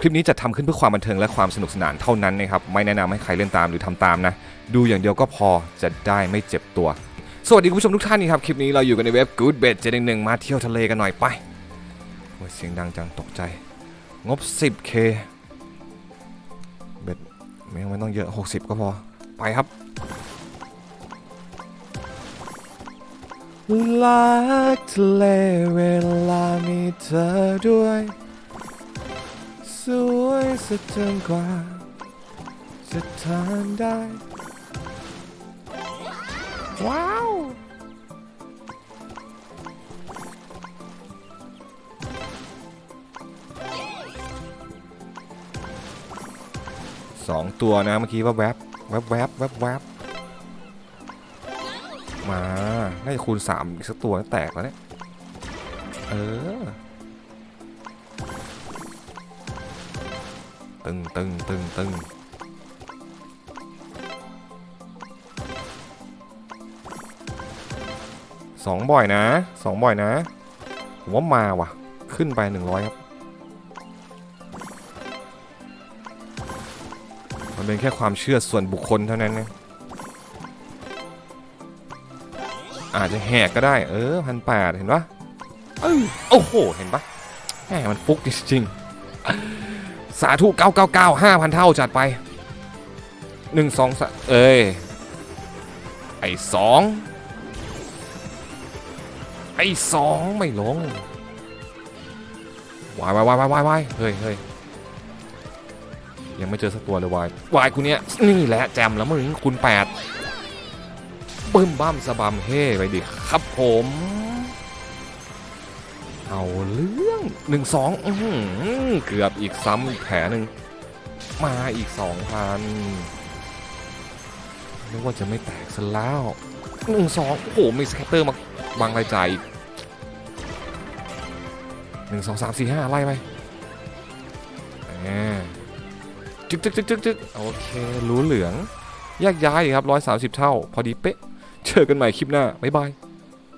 คลิปนี้จะทำขึ้นเพื่อความบันเทิงและความสนุกสนานเท่านั้นนะครับ ไม่แนะนำให้ใครเล่นตามหรือทำตามนะ ดูอย่างเดียวก็พอจะได้ไม่เจ็บตัว สวัสดีคุณผู้ชมทุกท่านนี่ครับ คลิปนี้เราอยู่กันในเว็บ Good Bet 711 มาเที่ยวทะเลกันหน่อยไปโอ้ยเสียงดังจังตกใจ งบ 10k เบ็ดไม่ไม่ต้องเยอะ 60 ก็พอ ไปครับลักทะเลเวลามีเธอด้วย สวยสะเทินกว่าจะทานได้ ว้าว สองตัวนะเมื่อกี้ว่าแวบแวบแวบแวบแวบมา น่าจะคูณสามอีกสักตัวแตกแล้วเนี่ย เออ ตึงตึงตึงตึงสองบ่อยนะสองบ่อยนะ ผมว่ามาว่ะ ขึ้นไปหนึ่งร้อยครับ มันเป็นแค่ความเชื่อส่วนบุคคลเท่านั้นนะอาจจะแหกก็ได้ เออพันแปดเห็นปะเออโอ้โห เห็นปะแหมมันฟุกจริงๆ สาธุ999 5,000 เท่าจัดไป 1 2สะเอ้ย ไอ้สองไอ้สองไม่ลงวายวายวายวายวายเฮ้ยเฮ้ยยังไม่เจอสักตัวเลยวายวายกูเนี้ยนี่แหละแจมแล้วมึงคุณแปดปึ้มบ้ามสะบัมเฮ่ไปดิครับผม เอาเรื่องหนึ่งสองเกือบอีกซ้ำอีกแผลหนึ่งมาอีกสองพันนึกว่าจะไม่แตกซะแล้วหนึ่งสองโอ้โหมีสแคตเตอร์มาบางรายจ่ายอีกหนึ่งสองสามสี่ห้าไล่ไปจึ๊กจึ๊กจึ๊กจึ๊กจึ๊กโอเครู้เหลืองแยกย้ายครับร้อยสามสิบเท่า พอดีเป๊ะ เจอกันใหม่คลิปหน้า บ๊ายบาย